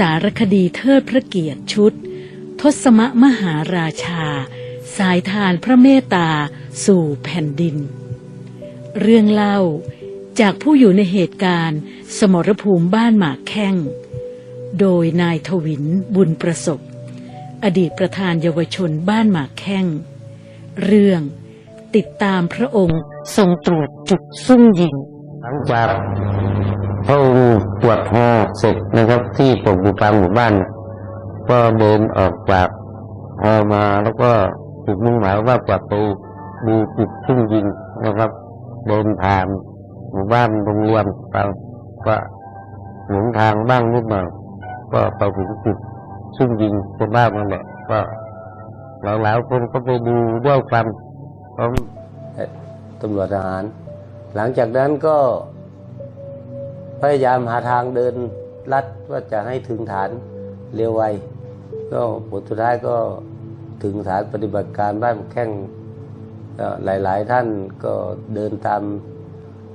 สารคดีเทิดพระเกียรติชุด ทศมมหาราชา สายทานพระเมตตาสู่แผ่นดิน เรื่องเล่าจากผู้อยู่ในเหตุการณ์ สมรภูมิบ้านหมากแข้ง โดยนายทวินบุญประสบ อดีตประธานเยาวชนบ้านหมากแข้ง เรื่องติดตามพระองค์ทรงตรวจจุดซุ่มยิง หลังจาก พระองค์ตรวจฮอเสร็จนะครับ ที่ปกบุกลางหมู่บ้าน ก็เดินออกจากฮอมาแล้วก็ถูกมุ่งหมายว่าจะไปดูจุดซุ่มยิงนะครับเดินผ่านหมู่บ้านโรงเรียนไปก็หลงทางบ้างนิดหน่อยก็ไปถึงจุดซุ่มยิงบนบ้านนั่นแหละก็หลายๆคนก็ไปดูด้วยกันพร้อมตำรวจทหาร หลังจากนั้นก็ พยายามหาทางเดินลัดว่าจะให้ถึงฐานเร็วไว ก็ผลสุดท้ายก็ถึงฐานปฏิบัติการบ้านแข้งหลาย ๆ ท่านก็เดินตาม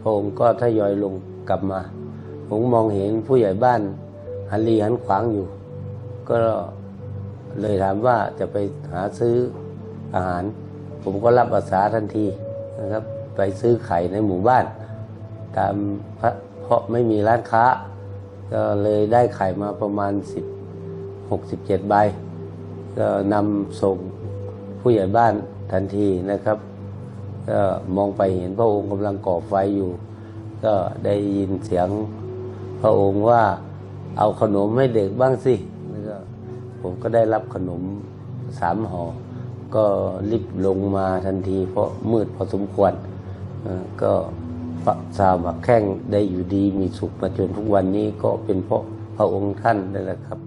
พระองค์ก็ทยอยลงกลับมา ผมมองเห็นผู้ใหญ่บ้านหันลีหันขวางอยู่ ก็เลยถามว่าจะไปหาซื้ออาหาร ผมก็รับอาสาทันทีนะครับ ไปซื้อไข่ในหมู่บ้าน ตามพระ เพราะไม่มีร้านค้า ก็เลยได้ไข่มาประมาณ 10 67 ใบ ก็นำส่งผู้ใหญ่บ้านทันทีนะครับก็มองไปเห็นพระองค์กำลังก่อไฟอยู่ ก็ได้ยินเสียงพระองค์ว่าเอาขนมให้เด็กบ้างสิก็ผมก็ได้รับขนมสามห่อ ก็รีบลงมาทันที เพราะมืดพอสมควรก็ พระสาวกแข้งได้อยู่ดีมีสุขมาจนทุกวันนี้ก็เป็นเพราะพระองค์ท่านนั่นแหละครับ